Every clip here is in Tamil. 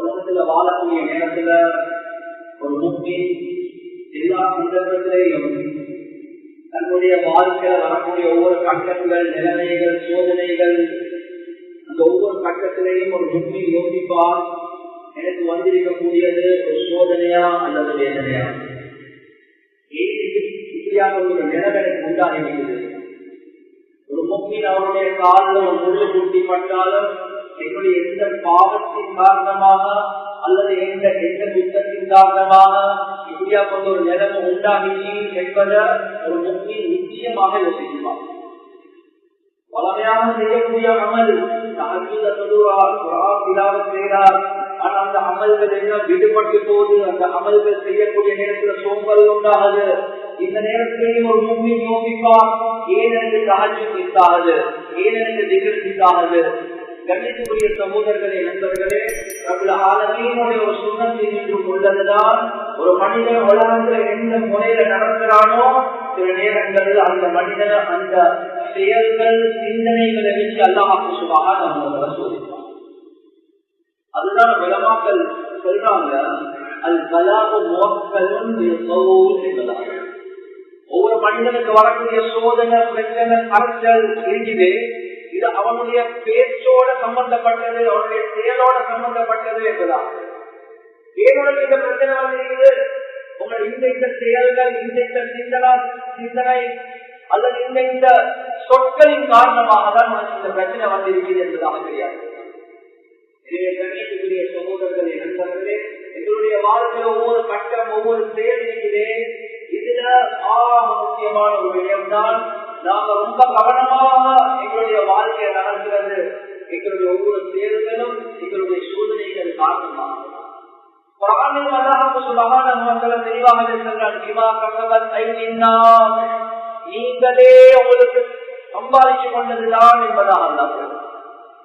உலகத்துல வாழக்கூடிய நேரத்துல ஒரு முக்தி எல்லா சந்தர்ப்பத்திலேயும் தன்னுடைய வாழ்க்கையில வரக்கூடிய ஒவ்வொரு கட்டங்கள் நிலைமைகள் சோதனைகள் அந்த ஒவ்வொரு கட்டத்திலேயும் ஒரு முக்தி யோசிப்பார். எனக்கு வந்திருக்கக்கூடியது ஒரு சோதனையா அல்லது வேதனையா? இப்படியாக ஒரு நிலைமை எனக்கு உண்டாகிறது ஒரு முக்கிய அவருடைய காலில் ஒரு முள்ளு கூட்டி பட்டாலும் என்னுடைய எந்த பாவத்தின் காரணமாக அல்லது எந்த எந்த குத்தத்தின் காரணமாக இப்படியா கொண்ட ஒரு நிலைமை உண்டாகிச்சு என்பதை ஒரு முக்கிய நிச்சயமாக யோசிக்குவார் வளமையாக செய்யக்கூடிய அமல். அற்புத சொல்லுவார் செய்கிறார் ஆனா அந்த அமல்கள் என்ன? விடுபட்டு போது அந்த அமல்கள் செய்யக்கூடிய நேரத்துல சோம்பல் உண்டாகுது. இந்த நேரத்திலேயும் ஒரு மும்மி யோசிப்பார். ஏன் எனக்கு சாட்சி சித்தாகுது ஏன் எனக்கு திகழ் கண்ணியத்துக்குரிய சகோதரர்களே நண்பர்களே நம்மள ஆலமீனுடைய ஒரு சுண்ணத்தில் நின்று கொண்டதுதான் ஒரு மனிதன் உலகத்துல எந்த முறையில நடக்கிறானோ சில நேரங்களில் அந்த மனிதன் அந்த செயல்கள் சிந்தனைகளை வச்சு அல்லாஹ் சுபாக நம்ம சோதிப்பான் அதுதான் விளமாக்கள் சொல்றாங்க அது கலாபு மோக்கலும் என்பதாக. ஒவ்வொரு மனிதனுக்கு வரக்கூடிய சோதனை பிரச்சனை அரசல் இருக்குது இது அவனுடைய பேச்சோட சம்பந்தப்பட்டது அவனுடைய செயலோட சம்பந்தப்பட்டது என்பதாக ஏனோட இந்த பிரச்சனை வந்து உங்கள் இந்த இந்த செயல்கள் இந்த இந்த சிந்தனை சிந்தனை அல்லது இந்த இந்த சொற்களின் காரணமாக தான் உனக்கு இந்த பிரச்சனை வந்திருக்கிறது என்பதாக தெரியாது. எனவே கண்ணியத்துக்குரிய சகோதரர்களே நண்பர்களே எங்களுடைய வாழ்க்கையில் ஒவ்வொரு கட்டம் ஒவ்வொரு செயல் இருக்கிறே இதுல ஆக முக்கியமான ஒரு விடயம்தான் நாம ரொம்ப கவனமாக எங்களுடைய வாழ்க்கையை நடக்கிறது எங்களுடைய ஒவ்வொரு செயல்களும் எங்களுடைய சோதனைகள் காரணமாக குரானில் அல்லாஹ் சுபஹானஹு வ தஆலா தெளிவாக சொல்றான் பிமா கஸபத் ஐதின்னாஸ் நீங்களே உங்களுக்கு சம்பாதிச்சு கொண்டதுதான் என்பதாக அல்லாஹ் சொல்றான்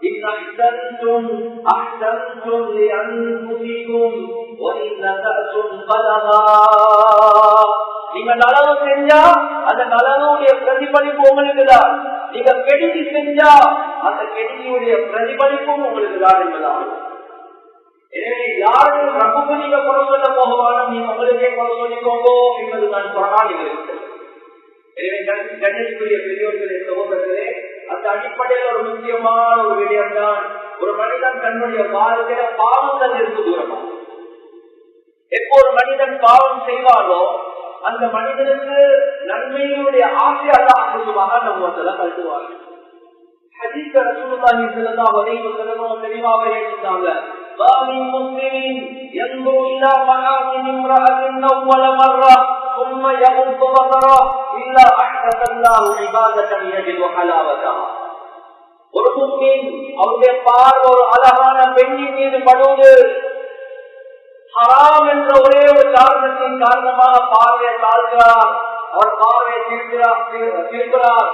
إن أحسنتم أحسنتم لأنفسكم وإن أسأتم فلها நீங்க நலவு செஞ்சா அந்த நலனுடைய பிரதிபலிப்பு உங்களுக்கு தான் நீங்க கெடுதி செஞ்சா அந்த கெடுதியுடைய பிரதிபலிப்பும் உங்களுக்கு தான் என்பதாகும் எனவே யாரும் ரகுக்கு நீங்க குறை சொல்ல போகவானோ நீங்க உங்களுக்கே குறை சொல்லிக்கோங்க என்பதுதான் பிரணாளிகளுக்கு எனவே கண்ணியத்துக்குரிய பெரியோர்களே சகோதரர்களே அந்த அடிப்படையில் ஒரு முக்கியமான ஒரு விடயம் தான் ஒரு மனிதன் தன்னுடைய வாழ்க்கையில பாவங்கள் இருந்து தூரமா எப்போ ஒரு மனிதன் பாவம் செய்வாரோ அந்த மனிதனுக்கு நன்மையினுடைய ஆசை அல்லாஹுமாக நம்ம கழுத்துவாங்க ஹதீஸ் ரசூலுல்லாஹி ஸல்லல்லாஹு அலைஹி வஸல்லம் தெளிவாக எழுதினாங்க ما من مسلم ينظر إلى محاسن امرأة أول مرة ثم يغض بصره إلا أحدث الله عبادة يجد حلاوتها ஒரு முஸ்லிம் அவருடைய பார்வை ஒரு அழகான பெண்ணின் மீது படுவது ஹராம் என்ற ஒரே ஒரு காரணத்தின் காரணமாக பார்வையை தாழ்கிறார். அவர் பார்வையை தீர்க்கிறார் தீர்க்கிறார்.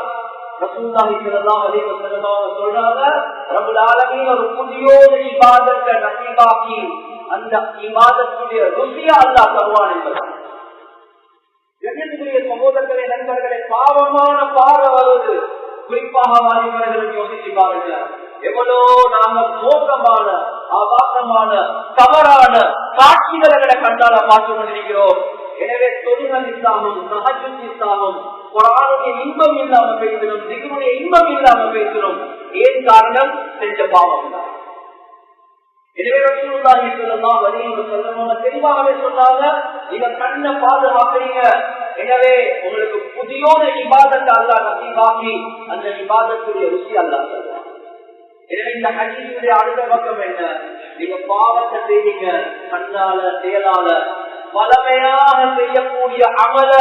அந்த இபாதத்துடைய ருசியா அல்லாஹ் தருவான் என்பதாக சகோதரர்களே நண்பர்களே பாவமான பாட வருவது குறிப்பாக வாலிபர்களுக்கு யோசிச்சு பாருங்கள். எவ்வளோ நாங்க மோசமான ஆபாசமான தவறான காட்சிகளை கண்டால பார்த்து கொண்டிருக்கிறோம். எனவே தொழில் இல்லாமல் சகஜம் இல்லாமல் குரானுடைய இன்பம் இல்லாம பேசணும் திகுடைய இன்பம் இல்லாம பேசணும் ஏன் காரணம்? செஞ்ச பாவம் எனவே ரசூலுல்லாஹி ஸல்லல்லாஹு அலைஹி வஸல்லம் தெளிவாகவே சொன்னாங்க நீங்க கண்ணை பாதுகாக்கிறீங்க. எனவே உங்களுக்கு புதியோட இபாதத்தை அல்லாஹ் நசீபாக்கி அந்த இபாதத்துடைய ருசி அல்லாஹ் எனவே இந்த ஹதீஸுடைய அடுத்த பக்கம் என்ன நீங்க பாவத்தை செய்றீங்க கண்ணால செயலால வளமையாக செய்யக்கூடிய அமல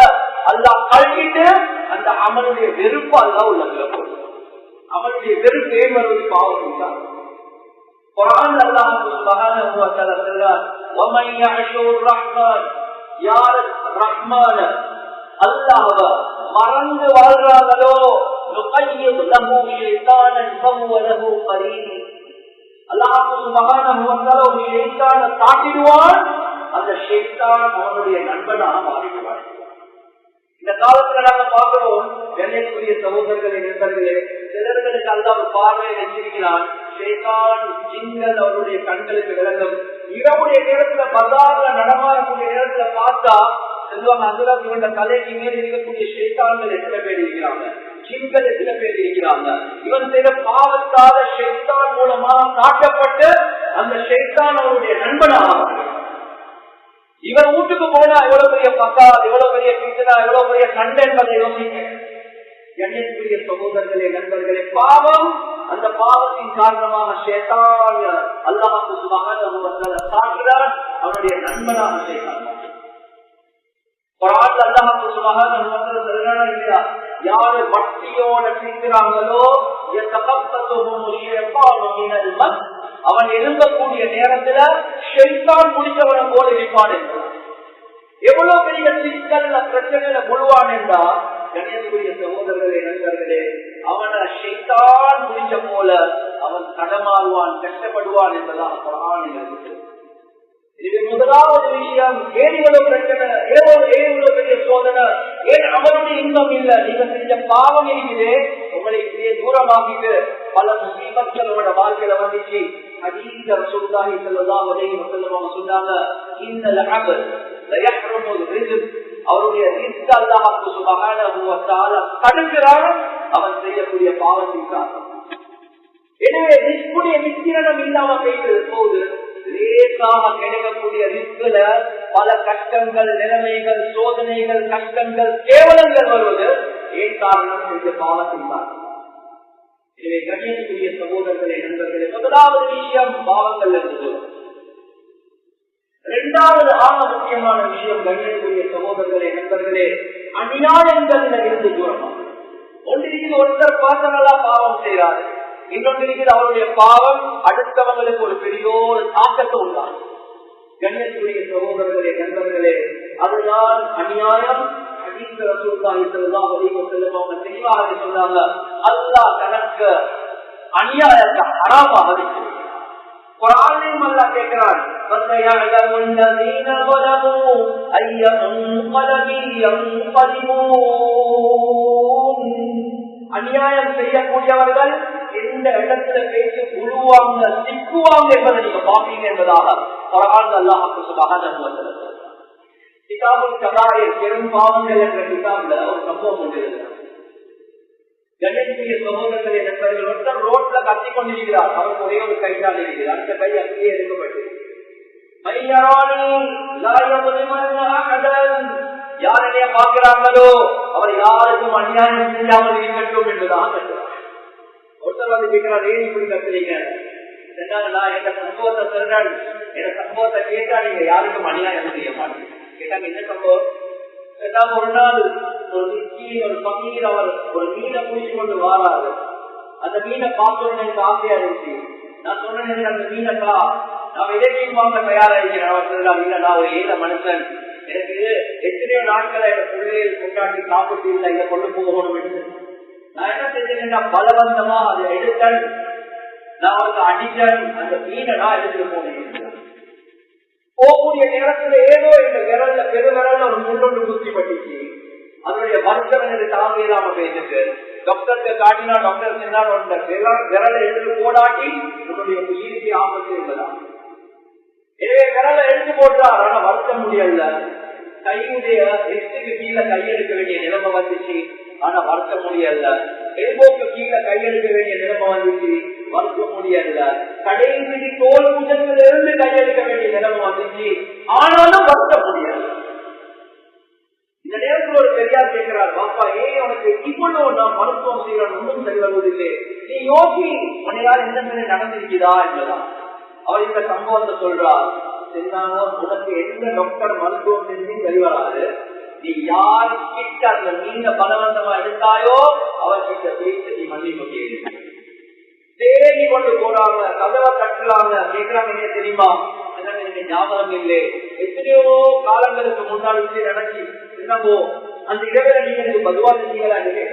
அல்லாஹ் கழுவிட்டு அந்த அமலுடைய வெறுப்பு அல்லாஹ் உள்ளத்துல போடும் அமலுடைய வெறுப்பு ஏன் வருவது பாவம் தான் குரான் அல்லாஹ் சுப்ஹானஹு வ தஆலா சொல்றார் ومن يعش الرحمن யார் ரஹ்மான அல்லாஹ்வ மறந்து வாழ்றாங்களோ நுகையித் லஹு ஷைத்தானன் ஃபஹுவ லஹு கரீன் அல்லாஹ் சுப்ஹானஹு வ தஆலா ஒரு ஷைத்தானை காட்டிடுவான் அந்த ஷைத்தான் அவனுடைய நண்பனாக மாறிடுவான் இந்த காலத்துல நாங்க பாக்குறோம் கண்ணியத்துக்குரிய சகோதரர்களை நண்பர்களே சிலர்களுக்கு அல்ல ஒரு பார்வையை வச்சிருக்கிறான் ஷேகான் ஜிங்கல் அவருடைய கண்களுக்கு விளங்கும். இரவுடைய நேரத்துல பஜார்ல நடமாடக்கூடிய நேரத்துல பார்த்தா செல்வாங்க அதுதான் இவங்க தலைக்கு மேல் இருக்கக்கூடிய ஷேத்தான்கள் எத்தனை பேர் இருக்கிறாங்க? ஜிங்கள் சில பேர் இருக்கிறாங்க. இவன் செய்த பாவத்தால ஷெய்தான் மூலமா காட்டப்பட்டு அந்த ஷெய்தான் அவருடைய நண்பனாக இவன் வீட்டுக்கு போனா எவ்வளவு பெரிய பக்கா எவ்வளவு பெரிய பித்தனா எவ்வளவு பெரிய சண்டை என்பதை யோசிக்க எண்ணத்துக்குரிய சகோதரர்களே நண்பர்களே பாவம் அந்த பாவத்தின் காரணமாக ஷேதான் அல்லாஹு சுபகான அவனுடைய நண்பனாக சேர்த்தான் குரான் அல்லாஹு சுபகான யாரு பக்தியோட சிரிக்கிறாங்களோ அவன் எழுந்தக்கூடிய நேரத்துல ஷெய்தான் முடிச்சவனை போல இருப்பான் எவ்வளவு பெரிய சிக்கல்ல பிரச்சனையில முழுவான் என்றா கணேசனுடைய சகோதரர்களே நண்பர்களே அவனை ஷெய்தான் முடிஞ்ச போல அவன் கடமாறுவான் கஷ்டப்படுவான் என்பதான் குரான் இருக்குது இது முதலாவது விஷயம். ஏன் இவ்வளவு பிரச்சனை? ஏதோ ஏன் இவ்வளவு பெரிய சோதனை? ஏன் அவனுடைய இன்பம் இல்ல? நீங்க செஞ்ச பாவம் இருக்குது உங்களை இப்படியே தூரமாக்கிட்டு பல முஸ்லிமக்களோட வாழ்க்கையில வந்துச்சு. அதீத சுல்தாஹி செல்லலாம் உதவி செல்லவங்க சொன்னாங்க இந்த லகபல் அவருடைய தடுக்கிறான் அவன் செய்யக்கூடிய பாவத்தின் காரணம் எனவே நிஷ்குடைய நிச்சயம் இல்லாம போயிட்டு போகுது. லேசாக கிடைக்கக்கூடிய ரிஸ்கில பல கஷ்டங்கள் நிலைமைகள் சோதனைகள் கஷ்டங்கள் கேவலங்கள் வருவது ஏன் காரணம் என்று பாவத்தின் எனவே கண்ணியத்துக்குரிய சகோதரர்களே நண்பர்களே முதலாவது விஷயம் பாவங்கள் என்பது. இரண்டாவது ஆக முக்கியமான விஷயம் கண்ணியத்துக்குரிய சகோதரர்களே நண்பர்களே அநியாயங்கள் இருந்து தூரமாக ஒன்றிற்கு ஒருத்தர் பார்த்தனலா பாவம் செய்கிறார்கள். இன்னொன்று அவருடைய பாவம் அடுத்தவங்களுக்கு ஒரு பெரிய ஒரு தாக்கத்தை உண்டாகும் கண்ணியத்துடைய சகோதரர்களே நண்பர்களே அதுதான் அநியாயம் தெளிவாக சொன்னாங்க அல்லா தனக்கு அநியாயத்தை அறாமாக வைக்கிறது குரானையும் அல்லா கேட்கிறான் فَسَيَعْلَمُ الَّذِينَ ظَلَمُوا أَيَّ مُنقَلَبٍ يَنقَلِبُونَ அநியாயம் செய்யக்கூடியவர்கள் எந்த இடத்துல பேசி உழுவாங்க சிக்குவாங்க என்பதை நீங்க பாப்பீங்க என்பதாக குரான் அல்லாஹுக்கு சுபகான கிதாபுல் கதாயில் பெரும் பாவங்கள் என்ற கிதாப்ல ஒரு சம்பவம் உண்டு கணேசிய சகோதரர்களை நண்பர்கள் ஒருத்தர் ரோட்ல கத்தி கொண்டிருக்கிறார். அவருக்கு ஒரே ஒரு கைதான் இருக்கிறார் அந்த கை அப்படியே எடுக்கப்பட்டு யாரையே பார்க்கிறாங்களோ அவர் யாருக்கும் அநியாயம் செய்யாமல் இருக்கட்டும் என்றுதான் ஒருத்தர் வந்து கேட்கிறார் ஏன் இப்படி கத்துறீங்க? நான் எங்க சம்பவத்தை சொல்றேன். எங்க சம்பவத்தை கேட்டா நீங்க யாருக்கும் அநியாயம் செய்ய மாட்டீங்க. கேட்டாங்க என்ன சம்பவம்? கேட்டாங்க ஒரு நாள் ஒரு மிஸ்கீன் ஒரு பக்கீர் அவர் ஒரு மீனை பிடிச்சு கொண்டு வாராரு. அந்த மீனை பார்க்கணும்னு எனக்கு ஆசையா இருந்துச்சு. நான் சொன்னேன் அந்த மீனை கா நான் விலைக்கு வாங்க தயாரா இருக்கிறேன் அவர் சொல்றாங்க இல்ல நான் ஒரு ஏழை மனுஷன். எனக்கு எத்தனையோ நாட்களை எனக்கு பிள்ளைகள் கொண்டாடி சாப்பிட்டு இல்லை இதை கொண்டு போகணும் என்று நான் என்ன செஞ்சேன்னா பலவந்தமா அதை எடுத்தேன் நான் அவருக்கு அடித்தேன் அந்த மீனை நான் எடுத்துட்டு போனேன். போகக்கூடிய நேரத்துல ஏதோ இந்த விரல்ல பெரு விரல்ல ஒரு முன்னொன்று குத்தி பட்டுச்சு. அதனுடைய வருத்தம் எனக்கு தாங்க இல்லாம பேசுது டாக்டருக்கு காட்டினா டாக்டர் சொன்னார் விரலை எடுத்து போடாட்டி உன்னுடைய உயிருக்கு ஆபத்து என்பதா எனவே விரலை எடுத்து போட்டார். ஆனா வருத்த முடியல. கையுடைய எஸ்டுக்கு கீழே கையெடுக்க வேண்டிய நிலைமை வந்துச்சு. ஆனா வருத்த முடியல எல்போக்கு கீழே கையெழுக்க வேண்டிய நிலைமை வந்துச்சு. வருத்த முடியல கடைசி தோல் புஜத்துல இருந்து கையெழுக்க வேண்டிய நிலைமை வந்துச்சு. ஆனாலும் வருத்த முடியல இந்த நேரத்தில் ஒரு பெரியார் கேட்கிறார் பாப்பா ஏன் உனக்கு இவ்வளவு நான் மருத்துவம் செய்யறான் ஒன்றும் சரி வருவதில்லை. நீ யோசி உன்னையால் எந்த நிலை நடந்திருக்கிறா? என்பதான் அவர் இந்த சம்பவத்தை சொல்றார். செஞ்சாங்க உனக்கு எந்த டாக்டர் மருத்துவம் செஞ்சு வெளிவராது நீ யார் கிட்ட அந்த நீண்ட பலவந்தமா எடுத்தாயோ அவர்கிட்ட பேசி நீ மன்னிப்பு கேளு தேடி கொண்டு போறாங்க கதவை கட்டுறாங்க கேட்கிறாங்க என்ன தெரியுமா? எனக்கு ஞாபகம் இல்லை. எத்தனையோ காலங்களுக்கு முன்னாடி இப்படி நடக்கி என்னவோ அந்த இடத்துல நீங்க எனக்கு பதுவா செஞ்சீங்களா இல்லை.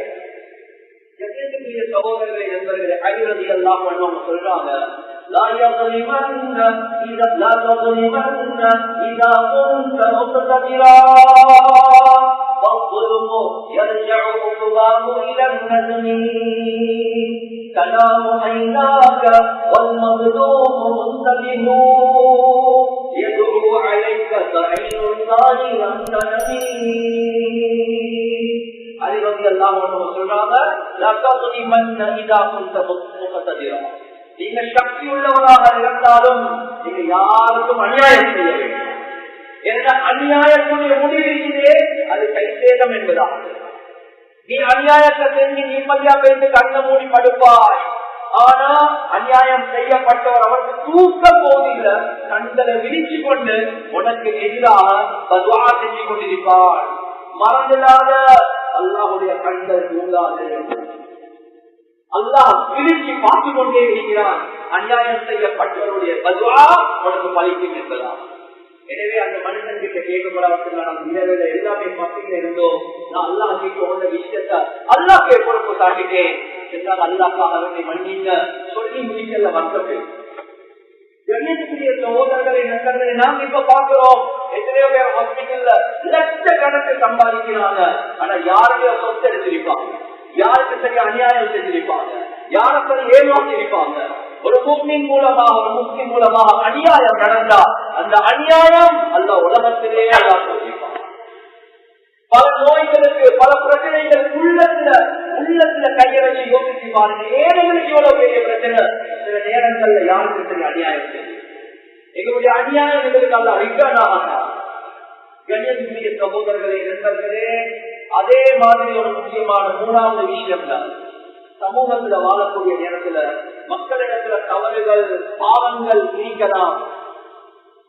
சகோதரர்களை நண்பர்களை அறிவுறுதி எல்லாம் பண்ணுவாங்க சொல்றாங்க. لا يظلمن إذا لا تظلمن إذا كنت مقتدرا والظلم يرجع عقباه إلى الندم كلام عيناك والمظلوم منتبه يدعو عليك سعيد الثاني لم அறிவதி எல்லாம் சொல்றாங்க நீங்க சக்தி உள்ளவராக இருந்தாலும் நீங்க யாருக்கும் அநியாயம் செய்ய வேண்டும். என்ற அநியாயத்துடைய முடிவிலே அது கைசேதம் என்பதா நீ அநியாயத்தை செஞ்சு நிம்மதியா பேசி கண்ண மூடி படுப்பாய். ஆனா அநியாயம் செய்யப்பட்டவர் அவருக்கு தூக்க போதில்ல கண்களை விரிச்சு கொண்டு உனக்கு எதிராக பதுவா செஞ்சு கொண்டிருப்பார். மறந்துடாத அல்லாவுடைய கண்கள் தூங்காது அல்லாஹ் திருச்சி பார்த்து கொண்டே இருக்கிறான். அநியாயம் செய்யப்பட்டவருடைய பதுவா உனக்கு பழிக்கும் என்பதா எனவே அந்த மனிதன் கிட்ட கேட்கப்படாமல் நம்ம இரவுல எல்லாமே மத்தியில் இருந்தோம். நான் அல்லாஹ் கிட்ட உள்ள விஷயத்த அல்லாஹ் பொறுப்பு காட்டிட்டேன் என்றால் அல்லாஹ் வேண்டிய மன்னிங்க. சொல்லி முடிக்கல வந்தது கண்ணியத்துக்குரிய சகோதரர்களை நண்பர்களை நாம் இப்ப பாக்குறோம் எத்தனையோ பேர் ஹாஸ்பிட்டல்ல லட்ச கணக்கு சம்பாதிக்கிறாங்க. ஆனா யாருடைய சொத்து எடுத்திருப்பாங்க யாருக்கு சரி அநியாயம் செஞ்சிருப்பாங்க? யாரை சரி ஏமாத்திருப்பாங்க? ஒரு முஸ்லிம் மூலமாக ஒரு முஸ்லிம் மூலமாக அநியாயம் நடந்தா அந்த அநியாயம் அந்த உலகத்திலே பல நோய்களுக்கு பல பிரச்சனைகள் உள்ளத்துல உள்ளத்துல கைய வச்சு யோசிச்சு பாருங்க. ஏழைகளுக்கு எவ்வளவு பெரிய பிரச்சனை. சில நேரங்கள்ல யாருக்கு சரி அநியாயம் செய்யும் எங்களுடைய அநியாயம் எங்களுக்கு அல்ல ரிட்டர்ன் கண்ணியத்துக்குரிய சகோதரர்களே நண்பர்களே அதே மாதிரி ஒரு முக்கியமான மூணாவது விஷயம் தான் சமூகத்துல வாழக்கூடிய நேரத்துல மக்களிடத்துல தவறுகள் பாவங்கள் நீக்கலாம்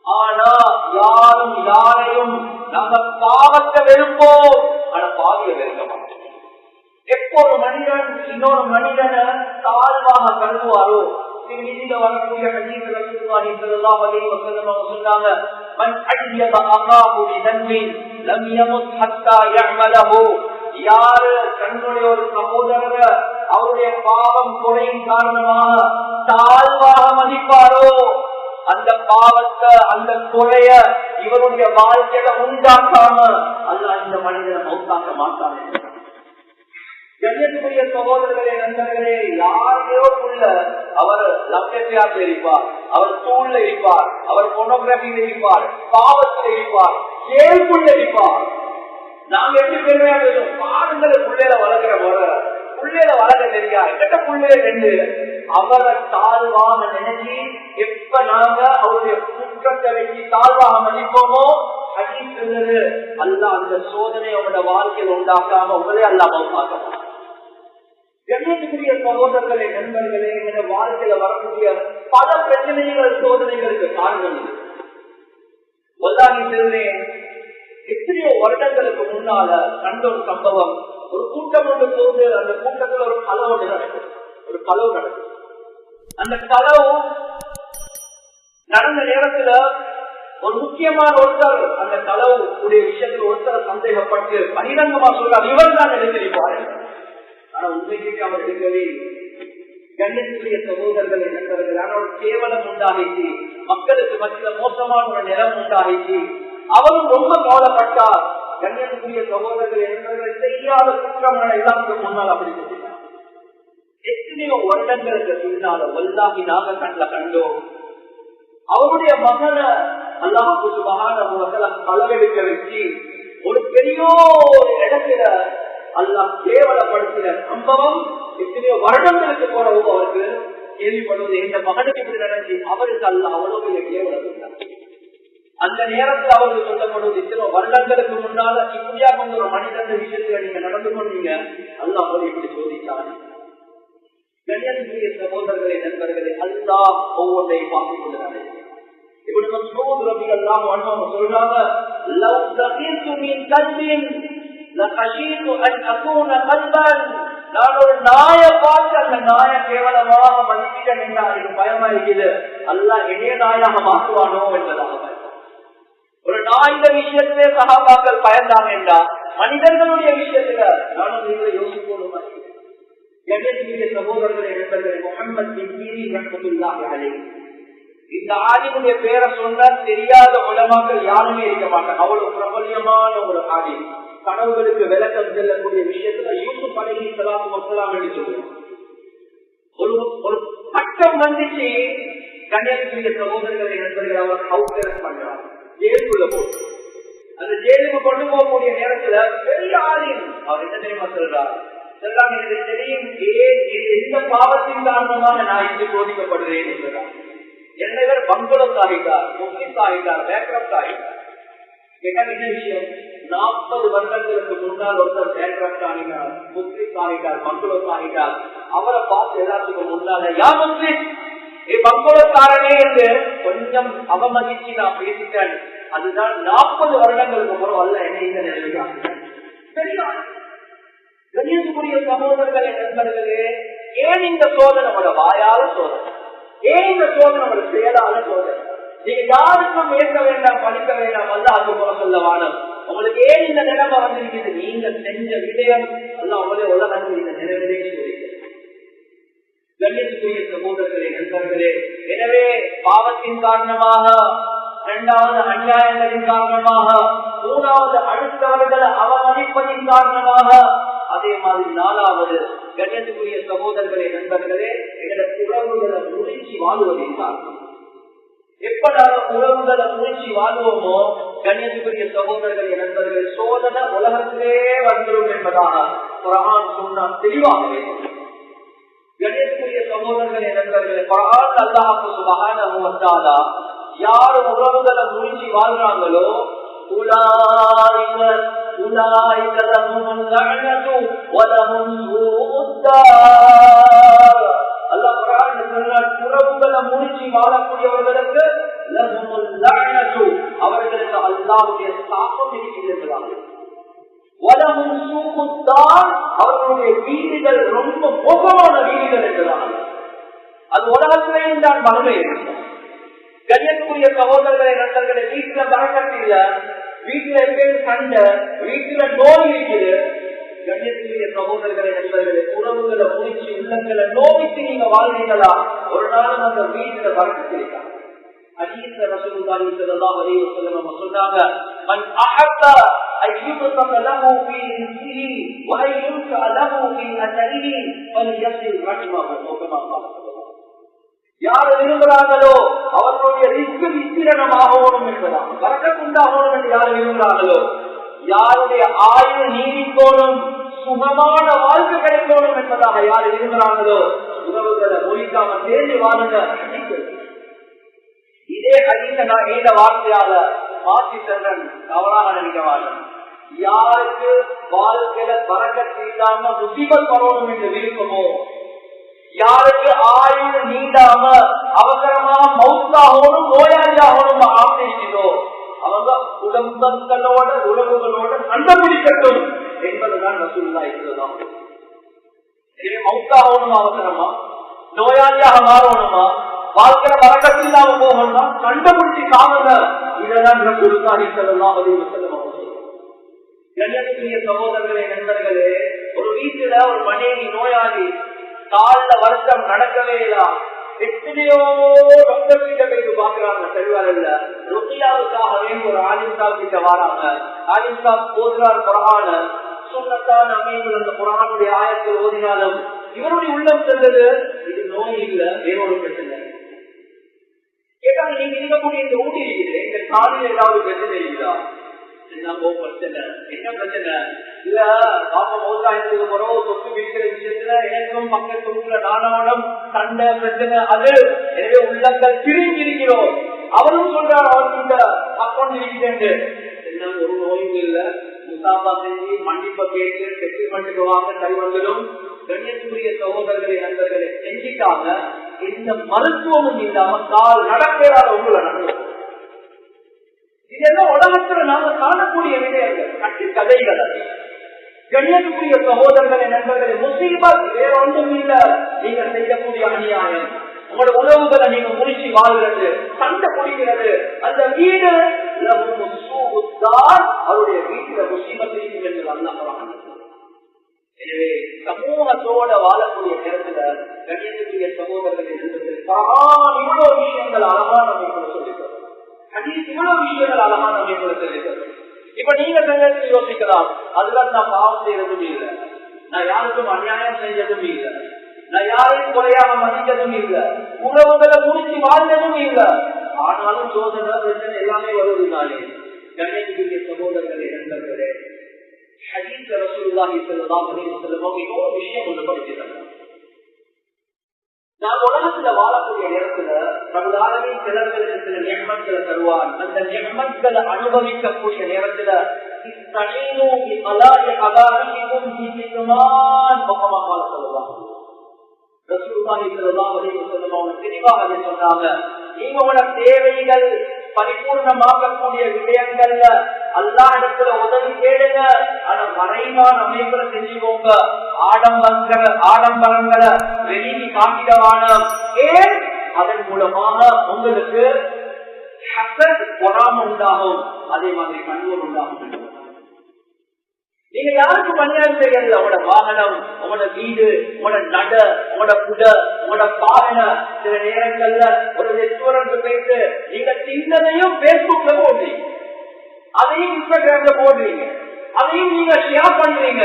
ஆனா யாரும் யாரையும் நாங்க பாவத்தை வெறுப்போம். ஆனா பாவிய வெறுக்க மாட்டோம். எப்போ ஒரு மனிதன் இன்னொரு மனிதனை தாழ்வாக கருதுவாரோ திருவிதியில வரக்கூடிய ஹதீஸ் ரசூலுல்லாஹி ஸல்லல்லாஹு அலைஹி வஸல்லம் அவங்க சொன்னாங்க மன் அய்யப அகாஹு பிதன்பின் லம் யமுத் ஹத்தா யஅமலஹு யாரு தன்னுடைய ஒரு சகோதரர அவருடைய பாவம் குறையின் காரணமாக தாழ்வாக மதிப்பாரோ அந்த பாவத்தை அந்த குறைய இவருடைய வாழ்க்கையில உண்டாக்காம அல்ல இந்த மனிதனை மௌத்தாக்க மாட்டாங்க கண்ணியத்துக்குரிய சகோதரர்களே நண்பர்களே யாரையோ உள்ள அவர் லப்டப்பியாத்தில் இருப்பார் அவர் தூள்ல இருப்பார் அவர் பொனோகிராபியில் இருப்பார் பாவத்தில் இருப்பார் கேள்குள்ள இருப்பார் நாங்க எப்படி பெருமையாக பேசுவோம் பாருங்களை புள்ளையில வளர்க்கிற போல புள்ளையில வளர்க்க தெரியா? கிட்ட புள்ளைய ரெண்டு. அவரை தாழ்வாக நினைச்சு எப்ப நாங்க அவருடைய குற்றத்தை வச்சு தாழ்வாக மதிப்போமோ அடி சொல்லுது அல்ல அந்த சோதனை அவங்களோட வாழ்க்கையில் உண்டாக்காம உங்களே அல்லாம பார்க்கணும் எண்ணத்துக்குரிய சகோதரர்களே நண்பர்களே என வாழ்க்கையில வரக்கூடிய பல பிரச்சனைகள் சோதனைகளுக்கு காரணம் இது. எத்தனையோ வருடங்களுக்கு முன்னால கண்ட ஒரு சம்பவம் ஒரு கூட்டம் ஒன்று போது அந்த கூட்டத்தில் ஒரு கலவு ஒன்று நடக்கும் ஒரு கலவு நடக்கும் அந்த கலவு நடந்த நேரத்துல ஒரு முக்கியமான ஒருத்தர் அந்த கலவு உடைய விஷயத்தில் ஒருத்தர் சந்தேகப்பட்டு பகிரங்கமா சொல்றார். இவர் தான் எடுத்திருப்பாரு ஆனா உண்மைக்கு அவர் எடுக்கவே கண்ணியத்துடைய சகோதரர்கள் நண்பர்கள் ஆனால் ஒரு கேவலம் உண்டாகிச்சு. மக்களுக்கு மத்தியில மோசமான ஒரு நிலம் உண்டாகிச்சு. அவரும் ரொம்ப கவலைப்பட்டார். கண்ணியத்துக்குரிய சகோதரர்கள் என்பவர்கள் செய்யாத குற்றமான எல்லாத்துக்கும் முன்னால் அப்படி சொல்லினார் எத்தனையோ வருடங்களுக்கு பின்னாலும் வல்லாகி நாக கண்ல கண்டோம். அவருடைய மகனை அல்லாஹு சுபகான களவெடுக்க வச்சு ஒரு பெரிய இடத்துல அல்லாஹ் கேவலப்படுத்தின சம்பவம் எத்தனையோ வருடங்களுக்கு போனவோ அவருக்கு கேள்விப்படுவது இந்த மகனுக்கு இப்படி நடந்து அவருக்கு அல்ல அவ்வளவு பெரிய கேவலம் அந்த நேரத்தில் அவருக்கு சொல்லப்படுவது இத்தனை வருடங்களுக்கு முன்னால இப்படியா கொண்ட ஒரு மனிதன் விஷயத்துல நீங்க நடந்து கொண்டீங்க அல்ல அவர் இப்படி சோதித்தாங்க கண்ணியத்துக்குரிய சகோதரர்களை நண்பர்களை அல்லா ஒவ்வொன்றையும் பார்த்துக் கொள்கிறார்கள் இப்படி சொல்றாங்க நான் ஒரு நாய பார்த்து அந்த நாய கேவலமாக மதிப்பிட்டேன் என்று எனக்கு பயமா இருக்குது. அல்ல இணைய நாயாக மாற்றுவானோ என்பதாக பயம். ஒரு இந்த விஷயத்திலே சகாபாக்கள் பயந்தான் என்றா மனிதர்களுடைய விஷயத்துல நானும் நீங்களை யோசிப்போம் கண்ணியத்துக்குரிய சகோதரர்களை நண்பர்களே முகமது பின் ரஹமத்துல்லாஹி அலைஹி. இந்த ஆலிமுடைய பேரை சொன்னா தெரியாத உலமாக்கள் யாருமே இருக்க மாட்டாங்க. அவ்வளவு பிரபலியமான ஒரு ஆலி கனவுகளுக்கு விளக்கம் செல்லக்கூடிய விஷயத்துல யூசுப் அலி சலாத்து வசலாம் என்று சொல்லுவோம் ஒரு ஒரு பட்டம் வந்துச்சு. கன்னியாகுமரி சகோதரர்களை நண்பர்கள் அவர் ஹவுஸ் பண்றார். ஜெயிலுக்குள்ள போட்டு அந்த ஜெயிலுக்கு கொண்டு போகக்கூடிய நேரத்துல பெரிய ஆலயம். அவர் என்ன தெரியுமா சொல்றார்? எனக்கு தெரியும் ஏன் எந்த பாவத்தின் காரணமாக நான் இன்று சோதிக்கப்படுறேன் என்றார் என்னவர் பங்களோஸ் ஆகிட்டார் முஸ்லிம்ஸ் ஆகிட்டார் பேக்ரப்ட் ஆகிட்டார். என்ன விஷயம்? நாற்பது வருடங்களுக்கு முன்னால் ஒருத்தர் பேக்ரப்ட் ஆகிட்டார் முஸ்லிம்ஸ் ஆகிட்டார் பங்களோஸ் ஆகிட்டார் அவரை பார்த்து எல்லாத்துக்கும் முன்னால யா முஸ்லிம் பங்களோஸ்காரனே என்று கொஞ்சம் அவமதிச்சு நான் பேசிட்டேன். அதுதான் நாற்பது வருடங்களுக்கு அப்புறம் அல்ல என்ன இந்த நிலைமையாக கணியத்துக்குரிய சகோதரர்களே நண்பர்களே ஏன் இந்த சோதனை நம்மளோட வாயால சோதனை? ஏன் இந்த சோதனை நம்மளோட செயலால சோதனை? நீங்க யாருக்கும் ஏற்க வேண்டாம் படிக்க வேண்டாம் அல்ல அது போல சொல்ல வானம். உங்களுக்கு ஏன் இந்த நிலைமை வந்திருக்கிறது நீங்க செஞ்ச விடயம். எல்லாம் அவங்களே உலகத்தில் இந்த நிலைமையிலே சொல்லிக்கிறது கண்ணியத்துக்குரிய சகோதரர்களே நண்பர்களே எனவே பாவத்தின் காரணமாக இரண்டாவது அநியாயங்களின் காரணமாக மூணாவது அடுத்தவர்களை அவமதிப்பதின் காரணமாக அதே மாதிரி நாலாவது கண்ணியத்துக்குரிய சகோதரர்களே நண்பர்களே எங்களது உறவுகளை முறிச்சி வாழ்வதின் காரணம். எப்ப நாங்க உறவுகளை முறிச்சி வாழ்வோமோ கண்ணியத்துக்குரிய சகோதரர்களே நண்பர்கள் சோதனை உலகத்திலே வந்துடும் என்பதாக குரான் சொன்னா தெளிவாகவே கணியத்துக்குரிய சகோதரர்கள் நண்பர்களே குரான் அல்லாஹு சுபஹானஹு வ யார் உறவுகளை முறிஞ்சி வாழ்றாங்களோ உலாயிக லஹும் லஅனது சூஉத்தார் உறவுகளை முடிச்சு வாழக்கூடியவர்களுக்கு லஹும் லஅனது அவர்களுக்கு அல்லாஹ்வுடைய சாபம் இருக்கிறது சூக்குத்தான் அவர்களுடைய வீடுகள் ரொம்ப மோசமான வீடுகள் என்றால் அது உலகத்திலேயும் தான் மறுமை கண்ணியத்துக்குரிய சகோதரர்களை நண்பர்களை வீட்டுல பறக்கத்து வீட்டுல எப்பயும் சண்டை வீட்டுல நோய் இருக்குது. கண்ணியத்துக்குரிய சகோதரர்களை நண்பர்களை உறவுகளை முடிச்சு உள்ளங்களை நோய்க்கு நீங்க வாழ்றீங்களா ஒரு நாள் அந்த வீட்டுல பறக்கத்திருக்காங்க حديث رسول الله صلى الله عليه وسلم وسلم من أحب أن يبسط له في رزقه وأن ينفع له في أثره فليصل رحمه وكما قال யார் விரும்புகிறார்களோ அவர்களுடைய ரிஸ்க் விஸ்தீரணமாகணும் என்பதாக வரக்கத்துண்டாகணும் என்று யார் விரும்புகிறார்களோ யாருடைய ஆயுள் நீடிக்கோணும் சுகமான வாழ்க்கை கிடைக்கணும் என்பதாக யார் விரும்புகிறார்களோ உறவுகளை மொழிக்காம தேடி வாழுங்க இதே ஹதீச நான் ஏத வார்த்தையால மாற்றி சென்றன் தவறாக நினைக்கவாங்க யாருக்கு வாழ்க்கையில பறக்கத்து இல்லாம முசிபல் வரணும் என்று விருப்பமோ? யாருக்கு ஆயுள் நீண்டாம அவசரமா மவுத்தாகணும் நோயாளியாகணும் ஆசைக்கிறதோ அவங்க குடும்பங்களோட உறவுகளோட கண்டபிடிக்கட்டும் என்பதுதான் ரசூல்லா இருந்ததாம் எனவே மவுத்தாகணும் அவசரமா? நோயாளியாக மாறணுமா? வாழ்க்கையில வரக்கத்து இல்லாம போகணும்னா கண்டுபிடிச்சி காணுங்க. இதெல்லாம் ரசூலுல்லாஹி ஸல்லல்லாஹு அலைஹி வஸல்லம் கண்ணியத்துக்குரிய சகோதரர்களே நண்பர்களே ஒரு வீட்டுல ஒரு மனைவி நோயாளி கால வருஷம் நடக்கவே இல்லா. எத்தனையோ டாக்டர் கிட்ட போயிட்டு பாக்குறாங்க சரிவாரல்ல ருக்கியாவுக்காக வேண்டி ஒரு ஆலிம் சாப் கிட்ட வராங்க. ஆலிம் சாப் போதுறார் குரான சுண்ணத்தான் அமைப்புகள் அந்த குரானுடைய ஆயத்தில் ஓதினாலும் இவருடைய உள்ளம் செல்வது இது நோய் இல்ல வேறொரு பிரச்சனை. கேட்டாங்க நீங்க இருக்கக்கூடிய இந்த ஊட்டி இருக்குது. இந்த காலில் ஏதாவது பிரச்சனை இருக்குதா என்னமோ பிரச்சனை. என்ன பிரச்சனை? இல்ல பாப்பா மோசாயத்துக்கு போறோம் சொத்து பிடிக்கிற விஷயத்துல எனக்கும் பக்கத்து ஊர்ல நானோடம் சண்டை பிரச்சனை அது. எனவே உள்ளங்கள் பிரிஞ்சிருக்கிறோம். அவரும் சொல்றார் அவர்கிட்ட அக்கௌண்ட் இருக்கிறேன் என்ன ஒரு நோயும் இல்ல. முசாபா செஞ்சு மன்னிப்ப கேட்டு செட்டில்மெண்ட்டுக்கு வாங்க கை வந்துடும் கண்ணியத்துக்குரிய சகோதரர்களை நண்பர்களை செஞ்சிட்டாங்க இந்த மருத்துவமும் இல்லாம கால் நடக்கிறாத உங்களை நடக்கும் இதெல்லாம் உலகத்துல நாம காணக்கூடிய விடயங்கள் கட்டு கதைகள் அது. கண்ணியத்துக்குரிய சகோதரர்களை நண்பர்களை முசீபத் வேற ஒன்றும் இல்ல. நீங்க செய்யக்கூடிய அநியாயம். உங்களோட உறவுகளை நீங்க முடிச்சு வாழ்கிறது சண்டை குடிக்கிறது அந்த வீடு அவருடைய வீட்டுல முஸ்லீமத் என்று எனவே சமூகத்தோட வாழக்கூடிய நேரத்துல கண்ணியத்துக்குரிய சகோதரர்களை நண்பர்கள் இவ்வளவு விஷயங்கள் அழகான அமைப்புல சொல்லிக்கிறோம். இவ்வளவு விஷயங்கள் அழகான அமைப்புல சொல்லிக்கிறோம். இப்ப நீங்க சங்கத்தில் யோசிக்கலாம் அதுதான் நான் பாவம் செய்யறதும் இல்லை. நான் யாருக்கும் அநியாயம் செஞ்சதும் இல்லை. நான் யாரையும் குறையாக மதித்ததும் இல்ல. உறவுகளை முடிச்சு வாழ்ந்ததும் இல்ல. ஆனாலும் சோதனை பிரச்சனை எல்லாமே வருவதுனாலே கண்ணைக்குரிய சகோதரர்களே நண்பர்களே ஹதீஸ் ரசூலுல்லாஹி ஸல்லல்லாஹு அலைஹி வஸல்லம் அவங்க விஷயம் ஒன்று படிச்சிருக்காங்க. நாம் உலகத்துல வாழக்கூடிய நேரத்துல பிரபுதாரமே சிலர்களுக்கு சில நியமன்களை தருவார். அந்த நியமன்களை அனுபவிக்கக்கூடிய நேரத்துல தெளிவாக சொன்னாங்க. நீங்களோட தேவைகள் பரிபூர்ணமாகக்கூடிய விஷயங்கள்ல அல்லா இடத்துல உதவி கேளுங்க. ஆனா மறைவான அமைப்புல செஞ்சுக்கோங்க ஆடம்பரங்களை ஆடம்பரங்களை வெளியே காட்டிடவான ஏன்? அதன் மூலமாக உங்களுக்கு பொறாம உண்டாகும். அதே மாதிரி கண்ணூர் உண்டாகும். நீங்க யாருக்கும் அநியாயம் செய்யறது? உங்களோட வாகனம் உங்களோட வீடு உங்களோட நட உங்களோட புட உங்களோட பாவனை சில நேரங்கள்ல ஒரு ரெஸ்டாரண்ட் போயிட்டு நீங்க சின்னதையும் பேஸ்புக்ல போடுறீங்க. அதையும் இன்ஸ்டாகிராம்ல போடுறீங்க. அதையும் நீங்க ஷேர் பண்றீங்க.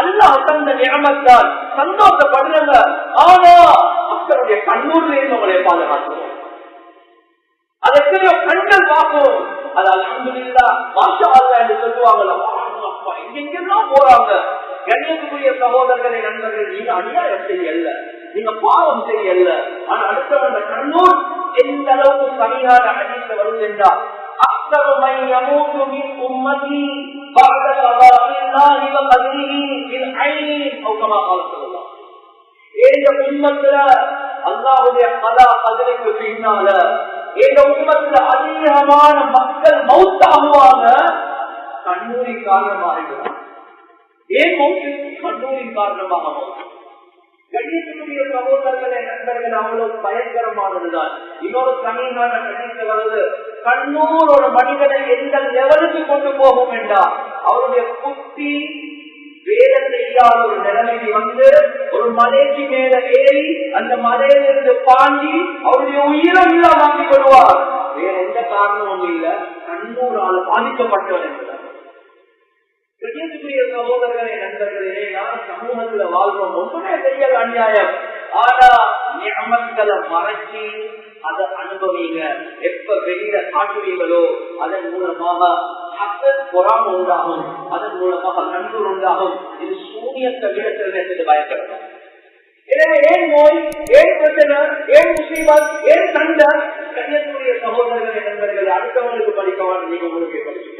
அல்லாஹ் தந்த நியமத்தால் சந்தோஷப்படுறங்க ஆனா மக்களுடைய கண்ணூர்ல இருந்து உங்களை பாதுகாத்துவோம். அது எத்தனையோ கண்கள் பார்க்கும் அது அலமதுல்லா மாஷா அல்லா என்று சொல்லுவாங்களா எங்கெல்லாம் போறாங்க கண்ணியத்துக்குரிய சகோதரர்களை நண்பர்கள் நீங்க அநியாயம் செய்யல நீங்க பாவம் செய்யல ஆனா அடுத்தவங்க கண்ணூர் எந்த அளவுக்கு சரியான அடித்த வரும் என்றால் أكثر من يموت من أمتي بعد قضاء الله وقدره بالعين أو كما قال صلى الله இந்த உண்மத்துல அல்லாவுடைய கதா கதலுக்கு பின்னால இந்த உண்மத்துல அதிகமான மக்கள் மௌத்தாகுவாங்க கண்ணூரின் காரணமாக ஏன் மௌத்து கண்ணூரின் காரணமாக மௌத்து கண்ணியத்தினுடைய சகோதரர்களை நண்பர்கள் அவ்வளவு பயங்கரமானதுதான். இன்னொரு சமீபமான கண்ணியத்தில் வருது. கண்ணூர் ஒரு மனிதனை எந்த லெவலுக்கு கொண்டு போகும் என்றால் அவருடைய புத்தி வேலை செய்யாத ஒரு நிலைமைக்கு வந்து ஒரு மலைக்கு மேல ஏறி அந்த மலையிலிருந்து பாண்டி அவருடைய உயிரம் இல்லாமக்கி கொள்வார். வேற எந்த காரணமும் இல்ல. கண்ணூரால் பாதிக்கப்பட்டவர் என்கிறார் சகோதரர்களே நண்பர்களே நான் சமூகத்துல வாழ்றோம். ஒன்றுமே பெரிய அநியாயம். ஆனா நியமங்களை மறைச்சி அதை அனுபவிங்க. எப்ப வெளியில காட்டுவீங்களோ அதன் மூலமாக பொறாம உண்டாகும். அதன் மூலமாக நண்பர் உண்டாகும். இது சூனியத்தை விட பயப்படணும். எனவே ஏன் நோய் ஏன் பிரச்சனை ஏன் முஸ்லீமர் ஏன் சண்டை கண்ணியத்துடைய சகோதரர்கள் நண்பர்கள் அடுத்தவங்களுக்கு படிக்கவான் நீங்க உங்களுக்கு படிச்சு